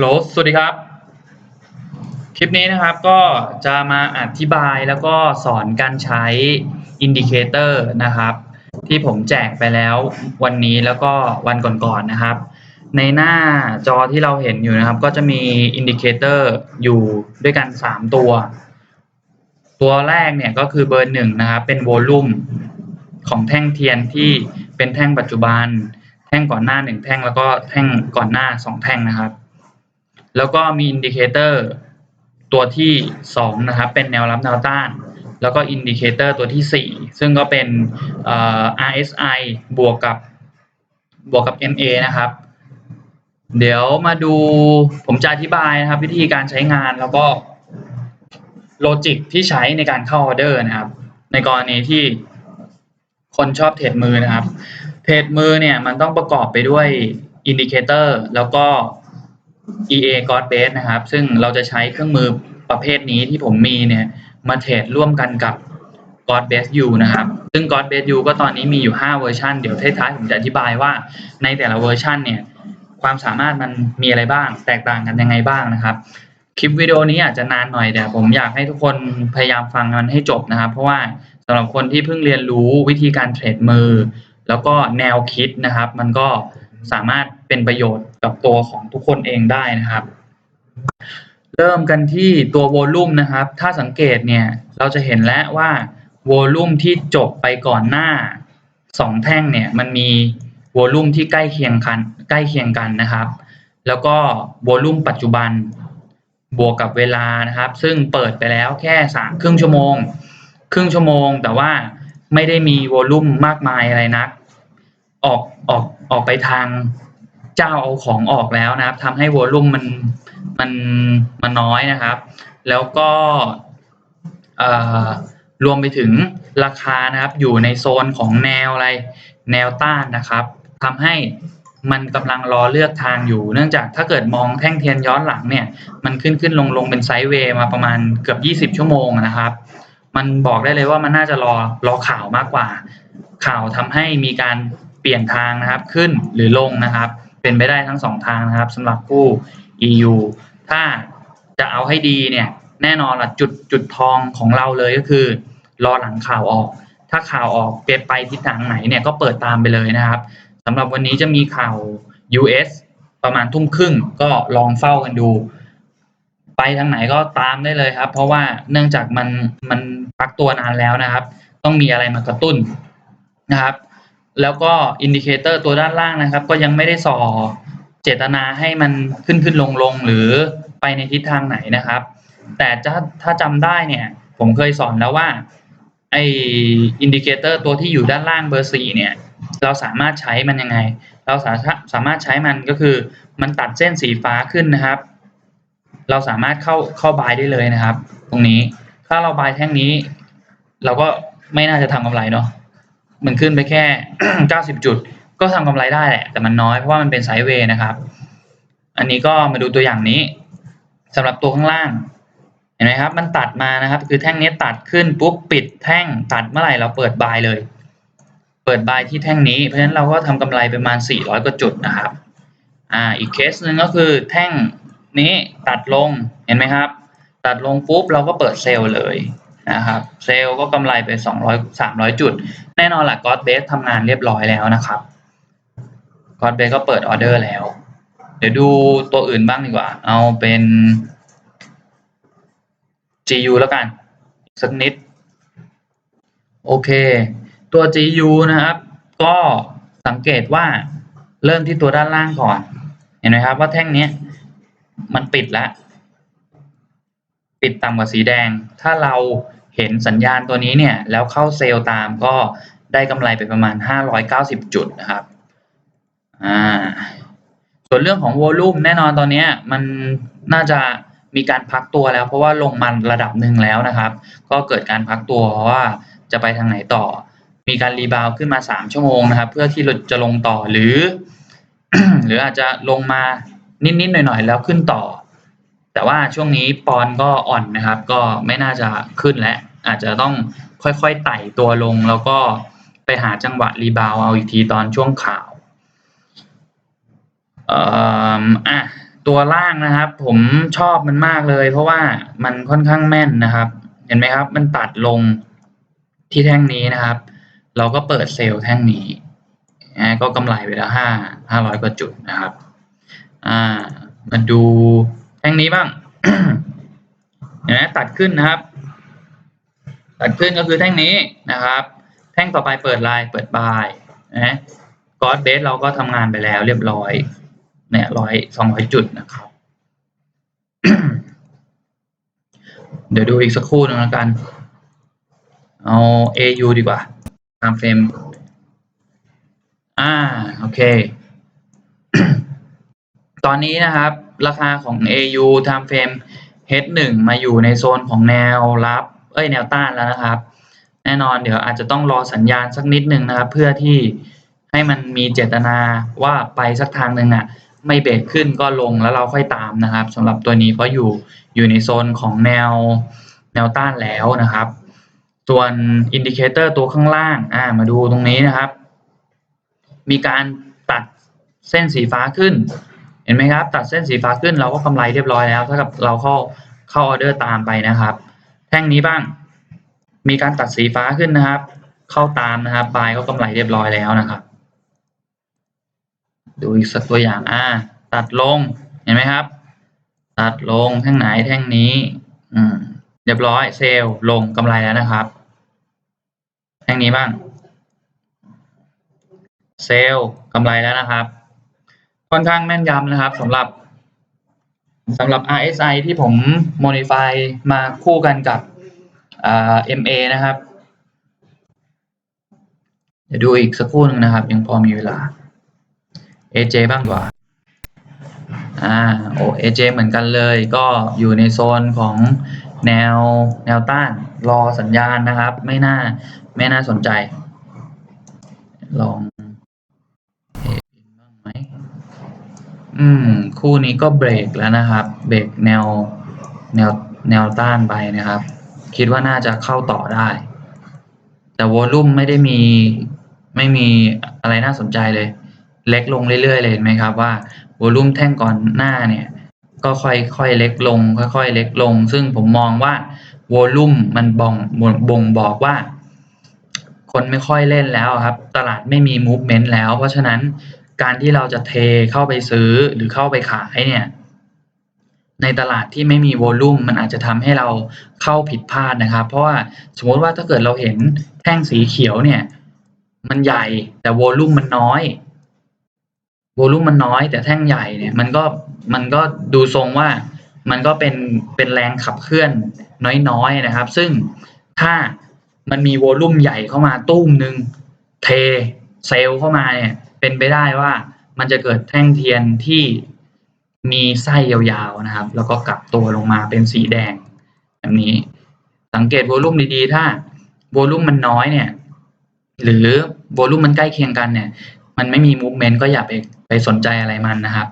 โหลสวัสดีครับ คลิปนี้นะครับก็จะมาอธิบายแล้วก็สอนการใช้อินดิเคเตอร์นะครับ ที่ผมแจกไปแล้ววันนี้แล้วก็วันก่อนๆนะครับ ในหน้าจอที่เราเห็นอยู่นะครับ ก็จะมีอินดิเคเตอร์อยู่ด้วยกัน 3 ตัว ตัวแรกเนี่ยก็คือเบอร์หนึ่งนะครับเป็นโวลูมของแท่งเทียนที่เป็นแท่งปัจจุบัน แท่งก่อนหน้าหนึ่งแท่งแล้วก็แท่งก่อนหน้าสองแท่งนะครับ แล้วก็มีอินดิเคเตอร์ตัวที่สองนะครับเป็นแนวรับแนวต้าน แล้วก็อินดิเคเตอร์ตัวที่สี่ซึ่งก็เป็น RSI บวกกับบวกกับ MA นะครับ เดี๋ยวมาดูผมจะอธิบายนะครับ วิธีการใช้งานแล้วก็โลจิกที่ใช้ในการเข้าออเดอร์นะครับ ในกรณีที่คนชอบเทรดมือนะครับ เทรดมือเนี่ยมันต้องประกอบไปด้วยอินดิเคเตอร์แล้วก็ EA God Base นะครับ ซึ่งเราจะใช้เครื่องมือประเภทนี้ที่ผมมีเนี่ย มาเทรดร่วมกันกับ God Base U นะครับ ซึ่ง God Base U ก็ตอนนี้มีอยู่ 5 เวอร์ชันเดี๋ยวท้ายๆผมจะอธิบายว่าในแต่ละเวอร์ชันเนี่ย ความสามารถมันมีอะไรบ้าง แตกต่างกันยังไงบ้างนะครับ คลิปวิดีโอนี้อาจจะนานหน่อยแต่ผมอยากให้ทุกคนพยายามฟังมันให้จบนะครับ เพราะว่าสำหรับคนที่เพิ่งเรียนรู้วิธีการเทรดมือ แล้วก็แนวคิดนะครับ มันก็ สามารถเป็นประโยชน์กับตัวของทุกคนเองได้นะครับ เริ่มกันที่ตัวโวลูมนะครับ ถ้าสังเกตเนี่ยเราจะเห็นแล้วว่าโวลูมที่จบไปก่อนหน้าสองแท่งเนี่ยมันมีโวลูมที่ใกล้เคียงกันใกล้เคียงกันนะครับ แล้วก็โวลูมปัจจุบันบวกกับเวลานะครับ ซึ่งเปิดไปแล้วแค่สามครึ่งชั่วโมง ครึ่งชั่วโมง แต่ว่าไม่ได้มีโวลูมมากมายอะไรนัก ออกออก ออกไปทางเจ้าเอาของออกแล้วนะครับทำให้วอลุ่มมันมันมันน้อยนะครับ แล้วก็รวมไปถึงราคานะครับ อยู่ในโซนของแนวอะไรแนวต้านนะครับทำให้มันกำลังรอเลือกทางอยู่ เนื่องจากถ้าเกิดมองแท่งเทียนย้อนหลังเนี่ย มันขึ้นขึ้นลงลงเป็นไซด์เวย์มาประมาณเกือบ 20 ชั่วโมงนะครับ มันบอกได้เลยว่ามันน่าจะรอรอข่าวมากกว่า ข่าวทำให้มีการ เปลี่ยนทางนะครับขึ้นหรือลงนะครับ เป็นไปได้ทั้งสองทางนะครับสำหรับผู้ EU ถ้าจะเอาให้ดีเนี่ยแน่นอนละจุดจุดทองของเราเลยก็คือ รอหลังข่าวออก ถ้าข่าวออกเปไปทิศทางไหนเนี่ยก็เปิดตามไปเลยนะครับสำหรับวันนี้จะมีข่าว US ประมาณทุ่มครึ่งก็ลองเฝ้ากันดู ไปทางไหนก็ตามได้เลยครับ เพราะว่าเนื่องจากมันมันพักตัวนานแล้วนะครับ ต้องมีอะไรมากระตุ้นนะครับ แล้วก็อินดิเคเตอร์ตัวด้านล่างนะครับ ก็ยังไม่ได้ส่อเจตนาให้มันขึ้นขึ้นลงลงหรือไปในทิศทางไหนนะครับ แต่ถ้าถ้าจำได้เนี่ย ผมเคยสอนแล้วว่าไออินดิเคเตอร์ตัวที่อยู่ด้านล่างเบอร์สี่เนี่ย เราสามารถใช้มันยังไง เราสาสามารถใช้มันก็คือมันตัดเส้นสีฟ้าขึ้นนะครับ เราสามารถเข้าเข้าบายได้เลยนะครับ ตรงนี้ถ้าเราบายแท่งนี้ เราก็ไม่น่าจะทำกำไรเนาะ มันขึ้นไปแค่ 90 จุด ก็ทำกำไรได้แหละ แต่มันน้อยเพราะว่ามันเป็นไซด์เวย์นะครับ อันนี้ก็มาดูตัวอย่างนี้สำหรับตัวข้างล่าง เห็นไหมครับ มันตัดมานะครับ คือแท่งนี้ตัดขึ้นปุ๊บปิดแท่งตัดเมื่อไหร่เราเปิดบายเลย เปิดบายที่แท่งนี้ เพราะฉะนั้นเราก็ทำกำไรประมาณ 400 กว่าจุดนะครับ อ่า อีกเคสหนึ่งก็คือแท่งนี้ตัดลง เห็นไหมครับ ตัดลงปุ๊บเราก็เปิดเซลล์เลย นะครับเซลล์ก็กำไรไป 200 300 จุด แน่นอนแหละก็อดเบสทำงานเรียบร้อยแล้วนะครับก็อดเบสก็เปิดออเดอร์แล้ว เดี๋ยวดูตัวอื่นบ้างดีกว่า เอาเป็น GU แล้วกัน สักนิด โอเค ตัว GU นะครับ ก็สังเกตว่าเริ่มที่ตัวด้านล่างก่อน เห็นไหมครับว่าแท่งนี้มันปิดแล้ว ปิดต่ำกว่าสีแดง ถ้าเรา เห็นสัญญาณตัวนี้เนี่ยแล้วเข้าเซลล์ตามก็ได้กำไรไปประมาณ 590 จุดนะครับอ่าส่วนเรื่องของวอลลุ่มแน่นอนตอนนี้มันน่าจะมีการพักตัวแล้ว เพราะว่าลงมันระดับหนึ่งแล้วนะครับ ก็เกิดการพักตัวเพราะว่าจะไปทางไหนต่อ มีการรีบาวขึ้นมา 3 ชั่วโมงนะครับ เพื่อที่ราจะลงต่อหรือ หรืออาจจะลงมานิดๆหน่อยๆแล้วขึ้นต่อ แต่ว่าช่วงนี้ปอนก็อ่อนนะครับ ก็ไม่น่าจะขึ้นแล้ว อาจจะต้องค่อยๆไต่ตัวลง แล้วก็ไปหาจังหวะรีบาวเอาอีกทีตอนช่วงข่าวอ่ออะตัวล่างนะครับ ผมชอบมันมากเลย เพราะว่ามันค่อนข้างแม่นนะครับ เห็นไหมครับ มันตัดลงที่แท่งนี้นะครับ เราก็เปิดเซลล์แท่งนี้นะก็กำไรไปแล้วห้าห้าร้อยกว่าจุดนะครับอ่ามาดูแท่งนี้บ้างเห็นไหมตัดขึ้นนะครับ ตัดขึ้นก็คือแท่งนี้นะครับ แท่งต่อไปเปิดลน์เปิดบายนะกอดเบสเราก็ทำงานไปแล้วเรียบร้อยเนี่ยร้อยสองร้อยจุดนะครับ เดี๋ยวดูอีกสักครู่หนึงแล้วกัน เอา AU ดีกว่าตามเฟรมอ่าโอเค ตอนนี้นะครับ ราคาของ AU time frame H1 มาอยู่ในโซนของแนวรับ เอ้ยแนวต้านแล้วนะครับ แน่นอนเดี๋ยวอาจจะต้องรอสัญญาณสักนิดหนึ่งนะครับ เพื่อที่ให้มันมีเจตนาว่าไปสักทางหนึ่งอะไม่เบรกขึ้นก็ลงแล้วเราค่อยตามนะครับสำหรับตัวนี้เพราะอยู่อยู่ในโซนของแนวแนวต้านแล้วนะครับ ส่วนอินดิเคเตอร์ตัวข้างล่างอ่ามาดูตรงนี้นะครับ มีการตัดเส้นสีฟ้าขึ้น เห็นไหมครับ ตัดเส้นสีฟ้าขึ้นเราก็กำไรเรียบร้อยแล้วเท่ากับเราเข้าเข้าออเดอร์ตามไปนะครับ แท่งนี้บ้าง มีการตัดสีฟ้าขึ้นนะครับ เข้าตามนะครับบายก็กำไรเรียบร้อยแล้วนะครับ ดูอีกสักตัวอย่างอ่าตัดลงเห็นไหมครับ ตัดลงแท่งไหนแท่งนี้ อืม เรียบร้อยเซลล์ลงกำไรแล้วนะครับ แท่งนี้บ้าง เซลล์กำไรแล้วนะครับ ค่อนข้างแม่นยำนะครับสำหรับ สำหรับ RSI ที่ผม modify มาคู่กันกับอ่า MA นะครับ เดี๋ยวดูอีกสักครู่หนึ่งนะครับ ยังพอมีเวลา AJ บ้างดีกว่าอ่าโอ้ AJ เหมือนกันเลยก็อยู่ในโซนของแนวแนวต้านรอสัญญาณนะครับ ไม่น่าไม่น่าสนใจ ลองเห็นบ้างไหม อืม คู่นี้ก็เบรกแล้วนะครับ เบรกแนวแนวแนวต้านไปนะครับ คิดว่าน่าจะเข้าต่อได้ แต่วอลลุ่มไม่ได้มีไม่มีอะไรน่าสนใจเลย เล็กลงเรื่อยๆเลยเห็นไหมครับว่าวอลลุ่มแท่งก่อนหน้าเนี่ย ก็ค่อยค่อยเล็กลง ค่อยๆเล็กลง ซึ่งผมมองว่าวอลลุ่มมันบ่งบ่งบอกว่า คนไม่ค่อยเล่นแล้วครับ ตลาดไม่มี movement แล้ว เพราะฉะนั้น การที่เราจะเทเข้าไปซื้อหรือเข้าไปขายเนี่ยในตลาดที่ไม่มีโวลุ่มมันอาจจะทำให้เราเข้าผิดพลาดนะครับ เพราะว่าสมมติว่าถ้าเกิดเราเห็นแท่งสีเขียวเนี่ย มันใหญ่แต่โวลุ่มมันน้อยโวลุ่มมันน้อย แต่แท่งใหญ่เนี่ย มันก็มันก็ดูทรงว่ามันก็เป็นเป็นแรงขับเคลื่อนน้อยๆนะครับ ซึ่งถ้ามันมีโวลุ่มใหญ่เข้ามาตุ้มหนึ่งเทเซลเข้ามาเนี่ย เป็นไปได้ว่ามันจะเกิดแท่งเทียนที่มีไส้ยาวๆนะครับ แล้วก็กลับตัวลงมาเป็นสีแดงแบบนี้ สังเกตโวลุ่มดีๆ ถ้าโวลุ่มมันน้อยเนี่ย หรือโวลุ่มมันใกล้เคียงกันเนี่ย มันไม่มีมูฟเมนต์ก็อย่าไปไปสนใจอะไรมันนะครับ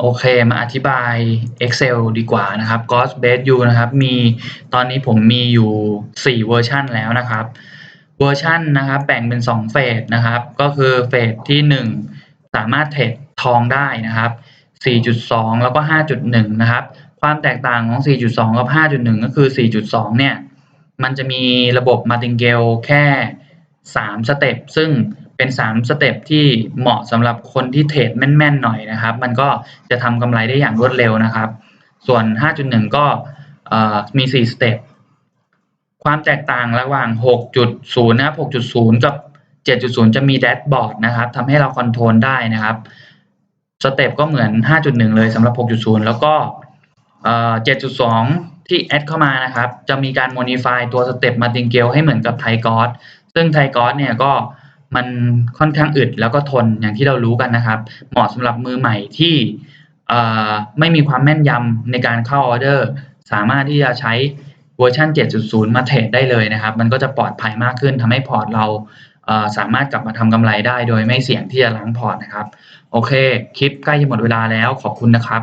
โอเคมาอธิบาย Excel ดีกว่านะครับ Ghost Base U นะครับ มีตอนนี้ผมมีอยู่ 4 เวอร์ชันแล้วนะครับ เวอร์ชันนะครับแบ่งเป็น2เฟสนะครับ ก็คือเฟสที่ 1 สามารถเทรดทองได้นะครับ 4.2 แล้วก็ 5.1 นะครับ ความแตกต่างของ 4.2 กับ 5.1 ก็คือ 4.2 เนี่ย มันจะมีระบบ Martingale แค่ 3 สเต็ปซึ่งเป็น 3 สเต็ปที่เหมาะสำหรับคนที่เทรดแม่น ๆ หน่อยนะครับ มันก็จะทำกำไรได้อย่างรวดเร็วนะครับ ส่วน 5.1 ก็มี 4 สเต็ป ความแตกต่างระหว่าง 6.0 นะครับ 6.0 กับ 7.0 จะมีแดชบอร์ดนะครับทำให้เราคอนโทรลได้นะครับสเต็ปก็เหมือน 5.1 เลยสำหรับ 6.0 แล้วก็เอ่อ7.2 ที่แอดเข้ามานะครับ จะมีการ modify ตัวสเต็ปมาติงเกลให้เหมือนกับไทกอสซึ่งไทกอสเนี่ยก็มันค่อนข้างอึดแล้วก็ทนอย่างที่เรารู้กันนะครับ เหมาะสำหรับมือใหม่ที่ไม่มีความแม่นยำในการเข้าออเดอร์ สามารถที่จะใช้ เวอร์ชัน7.0 มาเทรดได้เลยนะครับ มันก็จะปลอดภัยมากขึ้นทำให้พอร์ตเราสามารถกลับมาทำกำไรได้โดยไม่เสี่ยงที่จะล้างพอร์ตนะครับ โอเค คลิปใกล้จะหมดเวลาแล้วขอบคุณนะครับ